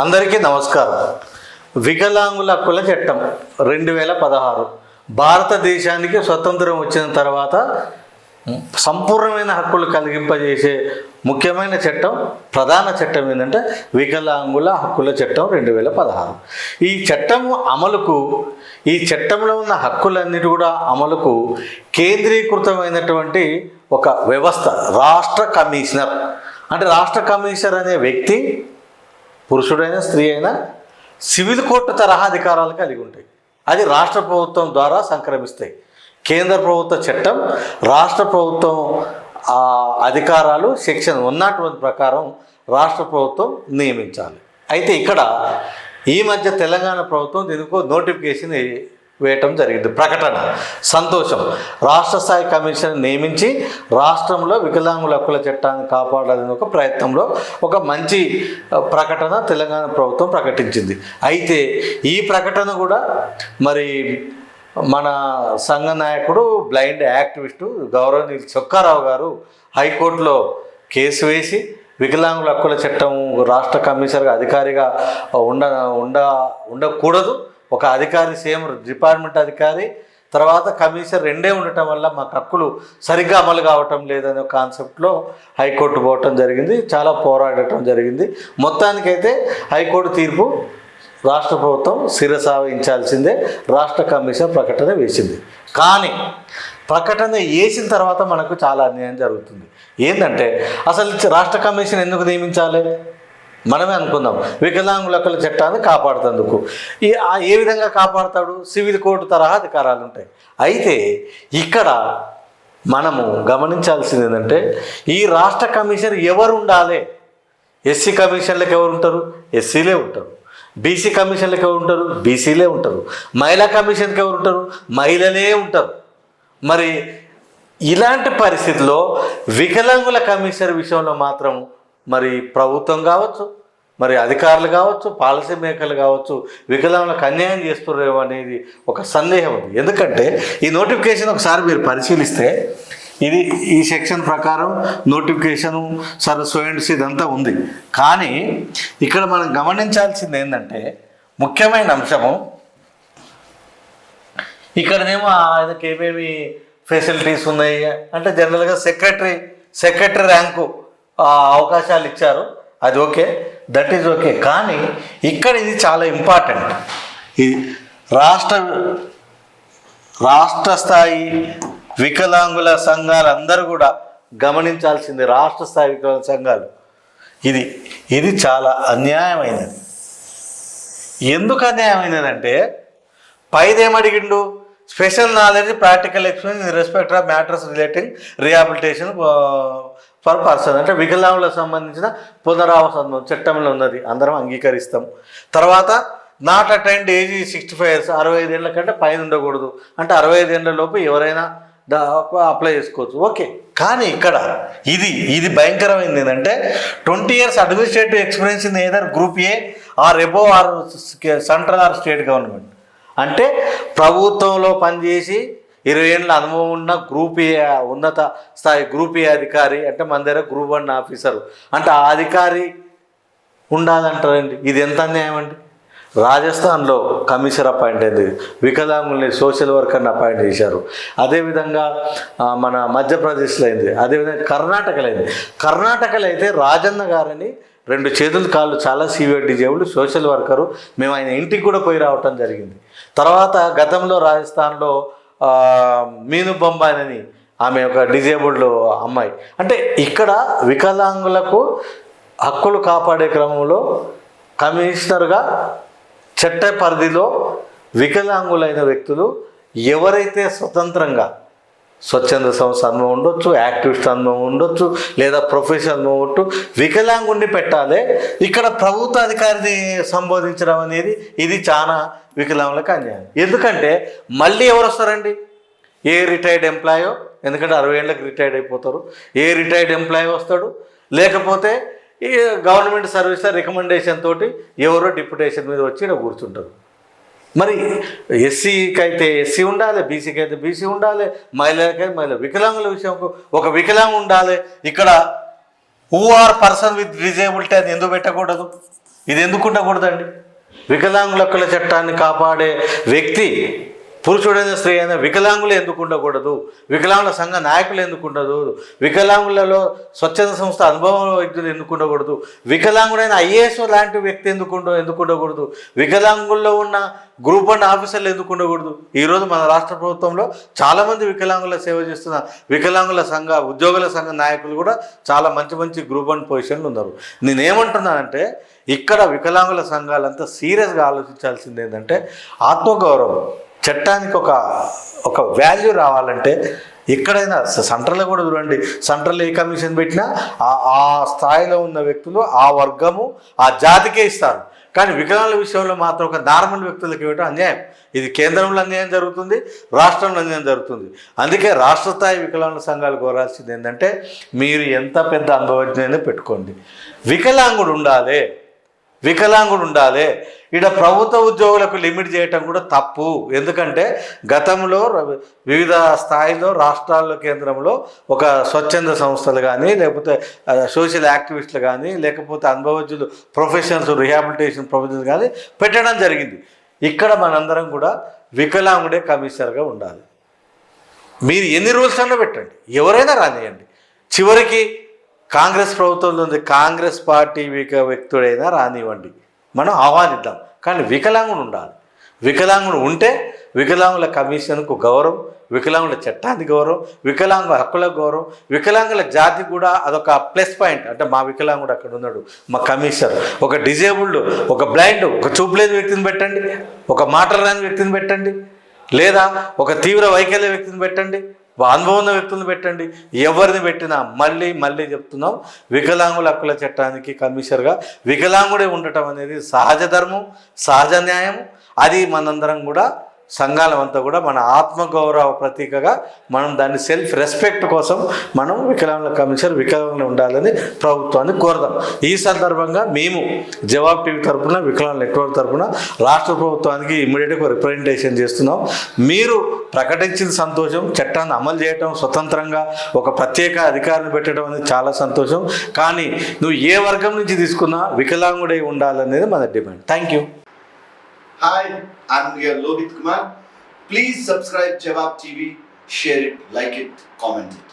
అందరికీ నమస్కారం. వికలాంగుల హక్కుల చట్టం రెండు వేల పదహారు. భారతదేశానికి స్వతంత్రం వచ్చిన తర్వాత సంపూర్ణమైన హక్కులు కలిగింపజేసే ముఖ్యమైన చట్టం ప్రధాన చట్టం ఏంటంటే వికలాంగుల హక్కుల చట్టం రెండు వేల పదహారు. ఈ చట్టం అమలుకు ఈ చట్టంలో ఉన్న హక్కులన్నిటి కూడా అమలుకు కేంద్రీకృతమైనటువంటి ఒక వ్యవస్థ రాష్ట్ర కమిషనర్. అంటే రాష్ట్ర కమిషనర్ అనే వ్యక్తి పురుషుడైనా స్త్రీ అయినా సివిల్ కోర్టు తరహా అధికారాలు కలిగి ఉంటాయి. అది రాష్ట్ర ప్రభుత్వం ద్వారా సంక్రమిస్తాయి. కేంద్ర ప్రభుత్వ చట్టం రాష్ట్ర ప్రభుత్వం అధికారాలు సెక్షన్ వన్ నాట్ వన్ ప్రకారం రాష్ట్ర ప్రభుత్వం నియమించాలి. అయితే ఇక్కడ ఈ మధ్య తెలంగాణ ప్రభుత్వం దీనికి నోటిఫికేషన్ వేయటం జరిగింది. ప్రకటన. సంతోషం. రాష్ట్ర స్థాయి కమిషన్ నియమించి రాష్ట్రంలో వికలాంగుల హక్కుల చట్టాన్ని కాపాడాలని ఒక ప్రయత్నంలో ఒక మంచి ప్రకటన తెలంగాణ ప్రభుత్వం ప్రకటించింది. అయితే ఈ ప్రకటన కూడా మరి మన సంఘ నాయకుడు బ్లైండ్ యాక్టివిస్టు గౌరవనీయులు చొక్కారావు గారు హైకోర్టులో కేసు వేసి వికలాంగుల హక్కుల చట్టం రాష్ట్ర కమిషనర్గా అధికారిగా ఉండ ఉండ ఉండకూడదు. ఒక అధికారి సేమ్ డిపార్ట్మెంట్ అధికారి తర్వాత కమిషనర్ రెండే ఉండటం వల్ల మాకు హక్కులు సరిగ్గా అమలు కావటం లేదనే కాన్సెప్ట్లో హైకోర్టు పోవటం జరిగింది. చాలా పోరాడటం జరిగింది. మొత్తానికైతే హైకోర్టు తీర్పు రాష్ట్ర ప్రభుత్వం శిరసావించాల్సిందే రాష్ట్ర కమిషన్ ప్రకటన వేసింది. కానీ ప్రకటన వేసిన తర్వాత మనకు చాలా అన్యాయం జరుగుతుంది. ఏంటంటే అసలు రాష్ట్ర కమిషన్ ఎందుకు నియమించాలి? మనమే అనుకుందాం. వికలాంగుల హక్కుల చట్టాన్ని కాపాడుతందుకు. ఈ ఏ విధంగా కాపాడుతాడు? సివిల్ కోర్టు తరహా అధికారాలు ఉంటాయి అయితే ఇక్కడ మనము గమనించాల్సింది ఏంటంటే ఈ రాష్ట్ర కమిషన్ ఎవరు ఉండాలి ఎస్సీ కమిషన్లకు ఎవరు ఉంటారు ఎస్సీలే ఉంటారు. బీసీ కమిషన్లకు ఎవరు ఉంటారు బీసీలే ఉంటారు. మహిళా కమిషన్కి ఎవరు ఉంటారు మహిళలే ఉంటారు. మరి ఇలాంటి పరిస్థితిలో వికలాంగుల కమిషనర్ విషయంలో మాత్రం మరి ప్రభుత్వం కావచ్చు మరి అధికారులు కావచ్చు పాలసీ మేకర్లు కావచ్చు వికలాంగులకు అన్యాయం చేస్తున్నారేమో అనేది ఒక సందేహం ఉంది. ఎందుకంటే ఈ నోటిఫికేషన్ ఒకసారి మీరు పరిశీలిస్తే ఇది ఈ సెక్షన్ ప్రకారం నోటిఫికేషన్ సర్ సోయండ్స్ ఇదంతా ఉంది. కానీ ఇక్కడ మనం గమనించాల్సింది ఏంటంటే ముఖ్యమైన అంశము ఇక్కడనేమో ఆయనకి ఏమేమి ఫెసిలిటీస్ ఉన్నాయి అంటే జనరల్గా సెక్రటరీ సెక్రటరీ ర్యాంకు అవకాశాలు ఇచ్చారు. అది ఓకే. దట్ ఈజ్ ఓకే కానీ ఇక్కడ ఇది చాలా ఇంపార్టెంట్ ఇది రాష్ట్ర రాష్ట్ర స్థాయి వికలాంగుల సంఘాలు అందరూ కూడా గమనించాల్సింది రాష్ట్ర స్థాయి వికలాంగుల సంఘాలు. ఇది ఇది చాలా అన్యాయమైనది. ఎందుకు అన్యాయమైనదంటే పైదేమడిగిండు? Special knowledge practical experience in respect of matters relating rehabilitation for person అంటే వికలాంగులకు సంబంధించిన పునరావాసం చట్టంలో ఉన్నది. అందరం అంగీకరిస్తాం. తర్వాత not attend age sixty five years అరవై ఐదేళ్ళ కంటే పైన ఉండకూడదు. అంటే అరవై ఐదేళ్ళ లోపు ఎవరైనా అప్లై చేసుకోవచ్చు. ఓకే. కానీ ఇక్కడ ఇది ఇది భయంకరమైంది ఏంటంటే twenty years administrative experience in either group A or above or central or state government అంటే ప్రభుత్వంలో పనిచేసి ఇరవై ఏళ్ళ అనుభవం ఉన్న గ్రూప్ ఏ ఉన్నత స్థాయి గ్రూప్ ఏ అధికారి అంటే మన దగ్గర గ్రూప్ వన్ ఆఫీసర్. అంటే ఆ అధికారి ఉండాలంటారండి. ఇది ఎంత అన్యాయం అండి? రాజస్థాన్లో కమిషనర్ అపాయింట్ అయింది. వికలాంగుల్ని సోషల్ వర్కర్ని అపాయింట్ చేశారు. అదేవిధంగా మన మధ్యప్రదేశ్లో అయింది. అదేవిధంగా కర్ణాటకలో అయింది. కర్ణాటకలో అయితే రాజన్న గారిని రెండు చేతులు కాళ్ళు చాలా సీవియర్ డిజేబుల్డ్ సోషల్ వర్కరు. మేము ఆయన ఇంటికి కూడా పోయి రావటం జరిగింది. తర్వాత గతంలో రాజస్థాన్లో మీను బొంబాయినని ఆమె ఒక డిజేబుల్డ్ అమ్మాయి. అంటే ఇక్కడ వికలాంగులకు హక్కులు కాపాడే క్రమంలో కమిషనర్గా చట్ట పరిధిలో వికలాంగులైన వ్యక్తులు ఎవరైతే స్వతంత్రంగా స్వచ్ఛంద సంస్థ అనుభవం ఉండొచ్చు యాక్టివిస్ట్ అనుభవం ఉండొచ్చు లేదా ప్రొఫెషనల్ అనుభవం ఉండొచ్చు వికలాంగుడిని పెట్టాలి. ఇక్కడ ప్రభుత్వ అధికారిని సంబోధించడం అనేది ఇది చాలా వికలాంగులకు అన్యాయం. ఎందుకంటే మళ్ళీ ఎవరు వస్తారండి? ఏ రిటైర్డ్ ఎంప్లాయో? ఎందుకంటే అరవై ఏళ్ళకి రిటైర్డ్ అయిపోతారు. ఏ రిటైర్డ్ ఎంప్లాయీ వస్తాడు? లేకపోతే ఈ గవర్నమెంట్ సర్వీస్ రికమెండేషన్ తోటి ఎవరో డిప్యుటేషన్ మీద వచ్చి ఇక్కడ కూర్చుంటారు. మరి ఎస్సీకి అయితే ఎస్సీ ఉండాలి బీసీకి అయితే బీసీ ఉండాలి మహిళలకైతే మహిళ వికలాంగుల విషయంకు ఒక వికలాంగు ఉండాలి. ఇక్కడ హూఆర్ పర్సన్ విత్ డిజేబిలిటీ అది ఎందుకు పెట్టకూడదు? ఇది ఎందుకు ఉండకూడదండి? వికలాంగుల చట్టాన్ని కాపాడే వ్యక్తి పురుషుడైన స్త్రీ అయినా వికలాంగులు ఎందుకు ఉండకూడదు? వికలాంగుల సంఘ నాయకులు ఎందుకు ఉండదు? వికలాంగులలో స్వచ్ఛంద సంస్థ అనుభవం వ్యక్తులు ఎందుకు ఉండకూడదు? వికలాంగుడైన ఐఏఎస్ లాంటి వ్యక్తి ఎందుకు ఉండ ఎందుకు ఉండకూడదు? వికలాంగుల్లో ఉన్న గ్రూప్ అండ్ ఆఫీసర్లు ఎందుకు ఉండకూడదు? ఈరోజు మన రాష్ట్ర ప్రభుత్వంలో చాలామంది వికలాంగుల సేవ చేస్తున్న వికలాంగుల సంఘ ఉద్యోగుల సంఘ నాయకులు కూడా చాలా మంచి మంచి గ్రూప్ అండ్ పొజిషన్లు ఉన్నారు. నేనేమంటున్నానంటే ఇక్కడ వికలాంగుల సంఘాలంతా సీరియస్గా ఆలోచించాల్సింది ఏంటంటే ఆత్మగౌరవం. చట్టానికి ఒక ఒక వాల్యూ రావాలంటే ఎక్కడైనా సెంట్రల్లో కూడా చూడండి. సెంట్రల్ ఏ కమిషన్ పెట్టినా ఆ ఆ స్థాయిలో ఉన్న వ్యక్తులు ఆ వర్గము ఆ జాతికే ఇస్తారు. కానీ వికలాంగుల విషయంలో మాత్రం ఒక నార్మల్ వ్యక్తులకు ఇవ్వడం అన్యాయం. ఇది కేంద్రంలో అన్యాయం జరుగుతుంది రాష్ట్రంలో అన్యాయం జరుగుతుంది. అందుకే రాష్ట్ర స్థాయి వికలాంగుల సంఘాలు కోరాల్సింది ఏంటంటే మీరు ఎంత పెద్ద అనుభవజ్ఞైనా పెట్టుకోండి. వికలాంగుడు ఉండాలి. వికలాంగుడు ఉండాలి ఇక్కడ ప్రభుత్వ ఉద్యోగులకు లిమిట్ చేయటం కూడా తప్పు. ఎందుకంటే గతంలో వివిధ స్థాయిలో రాష్ట్రాల్లో కేంద్రంలో ఒక స్వచ్ఛంద సంస్థలు కానీ లేకపోతే సోషల్ యాక్టివిస్టులు కానీ లేకపోతే అనుభవజ్ఞులు ప్రొఫెషనల్స్ రిహాబిలిటేషన్ ప్రొఫెషన్స్ కానీ పెట్టడం జరిగింది. ఇక్కడ మనందరం కూడా వికలాంగుడే కమిషనర్గా ఉండాలి. మీరు ఎన్ని రూల్స్ అన్నా పెట్టండి. ఎవరైనా రానియండి. చివరికి కాంగ్రెస్ ప్రభుత్వంలో ఉంది కాంగ్రెస్ పార్టీ విక వ్యక్తుడైనా రానివ్వండి మనం ఆహ్వానిద్దాం. కానీ వికలాంగుడు ఉండాలి. వికలాంగుడు ఉంటే వికలాంగుల కమిషన్కు గౌరవం వికలాంగుల చట్టానికి గౌరవం వికలాంగుల హక్కులకు గౌరవం వికలాంగుల జాతి కూడా అదొక ప్లస్ పాయింట్. అంటే మా వికలాంగుడు అక్కడ ఉన్నాడు మా కమిషనర్. ఒక డిజేబుల్డ్ ఒక బ్లైండ్ ఒక చూపులేని వ్యక్తిని పెట్టండి ఒక మాటలు రాని వ్యక్తిని పెట్టండి లేదా ఒక తీవ్ర వైకల్య వ్యక్తిని పెట్టండి. అనుభవం ఉన్న వ్యక్తులను పెట్టండి. ఎవరిని పెట్టినా మళ్ళీ మళ్ళీ చెప్తున్నాం వికలాంగుల హక్కుల చట్టానికి కమిషనర్గా వికలాంగుడే ఉండటం అనేది సహజ ధర్మం సహజ న్యాయం అది మనందరం కూడా సంఘాలమంతా కూడా మన ఆత్మగౌరవ ప్రతీకగా మనం దాన్ని సెల్ఫ్ రెస్పెక్ట్ కోసం మనం వికలాంగుల కమిషన్ వికలాంగులు ఉండాలని ప్రభుత్వాన్ని కోరదాం. ఈ సందర్భంగా మేము జవాబ్ టీవీ తరఫున వికలాంగుల నెట్వర్క్ తరఫున రాష్ట్ర ప్రభుత్వానికి ఇమ్మీడియట్గా రిప్రజెంటేషన్ చేస్తున్నాం. మీరు ప్రకటించిన సంతోషం చట్టాన్ని అమలు చేయటం స్వతంత్రంగా ఒక ప్రత్యేక అధికారిని పెట్టడం అనేది చాలా సంతోషం. కానీ నువ్వు ఏ వర్గం నుంచి తీసుకున్నా వికలాంగుడై ఉండాలనేది మన డిమాండ్. థ్యాంక్ యూ హాయ్ आनंदगर लोहित कुमार प्लीज़ सब्सक्राइब जवाब TV share it like it comment it